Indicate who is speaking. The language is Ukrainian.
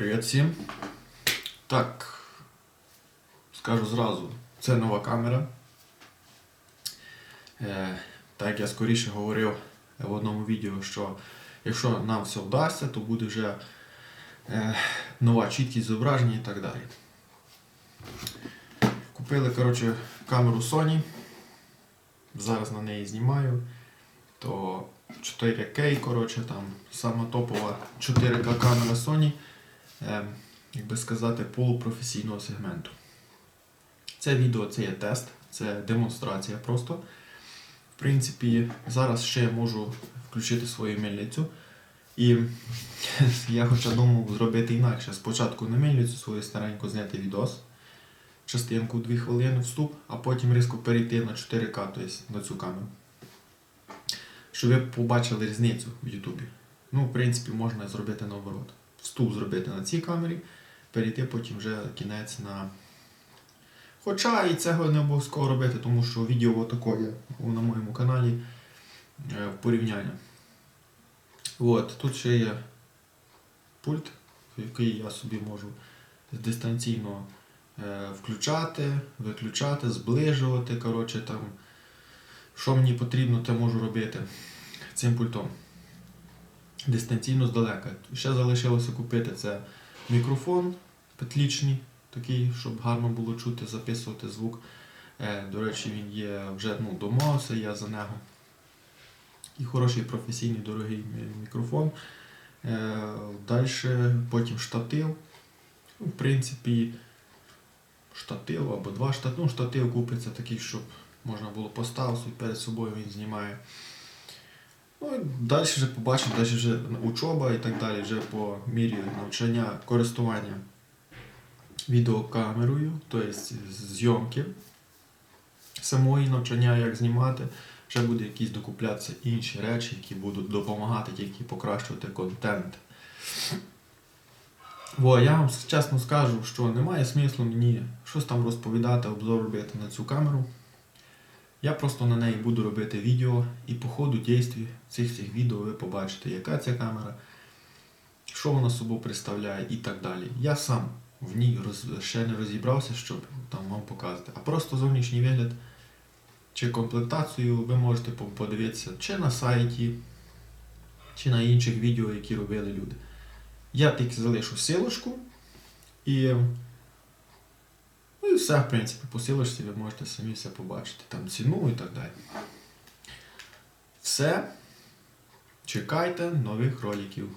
Speaker 1: Привіт всім. Так, скажу зразу, це нова камера. Е, так як я скоріше говорив в одному відео, що якщо нам все вдасться, то буде вже е, нова чіткість зображення і так далі. Купили коротше, камеру Sony. Зараз на неї знімаю. То 4К, коротше, там сама топова 4К камера Sony як би сказати, полупрофесійного сегменту. Це відео це є тест, це демонстрація просто. В принципі, зараз ще я можу включити свою мельницю. І я хоча думав зробити інакше. Спочатку на мельницю свою стареньку зняти відос, частинку 2 хвилини вступ, а потім різко перейти на 4К, тобто на цю камеру. Щоб ви побачили різницю в Ютубі. Ну, в принципі, можна зробити наоборот вступ зробити на цій камері, перейти потім вже кінець на. Хоча і цього не обов'язково робити, тому що відео є на моєму каналі е, в порівнянні. От, тут ще є пульт, який я собі можу дистанційно е, включати, виключати, зближувати. Коротше, там, що мені потрібно, те можу робити цим пультом дистанційно здалека. Ще залишилося купити це мікрофон петлічний, такий, щоб гарно було чути, записувати звук. Е, До речі, він є вже ну, домовився я за нього. І хороший професійний дорогий мікрофон. Е, Далі потім штатив. В принципі, штатив або два штатив. Ну, штатив купиться такий, щоб можна було поставити перед собою, він знімає. Ну, далі вже побачимо, далі вже учоба і так далі, вже по мірі навчання користування відеокамерою, тобто зйомки самої навчання, як знімати, вже буде якісь докуплятися інші речі, які будуть допомагати тільки покращувати контент. Бо я вам чесно скажу, що немає смислу мені щось там розповідати, обзор робити на цю камеру. Я просто на неї буду робити відео і по ходу дійстві цих цих відео ви побачите, яка ця камера, що вона собою представляє і так далі. Я сам в ній роз... ще не розібрався, щоб там вам показати. А просто зовнішній вигляд чи комплектацію ви можете подивитися чи на сайті, чи на інших відео, які робили люди. Я тільки залишу силочку і Ну і все, в принципі, по силочці ви можете самі все побачити, там ціну і так далі. Все. Чекайте нових роликів.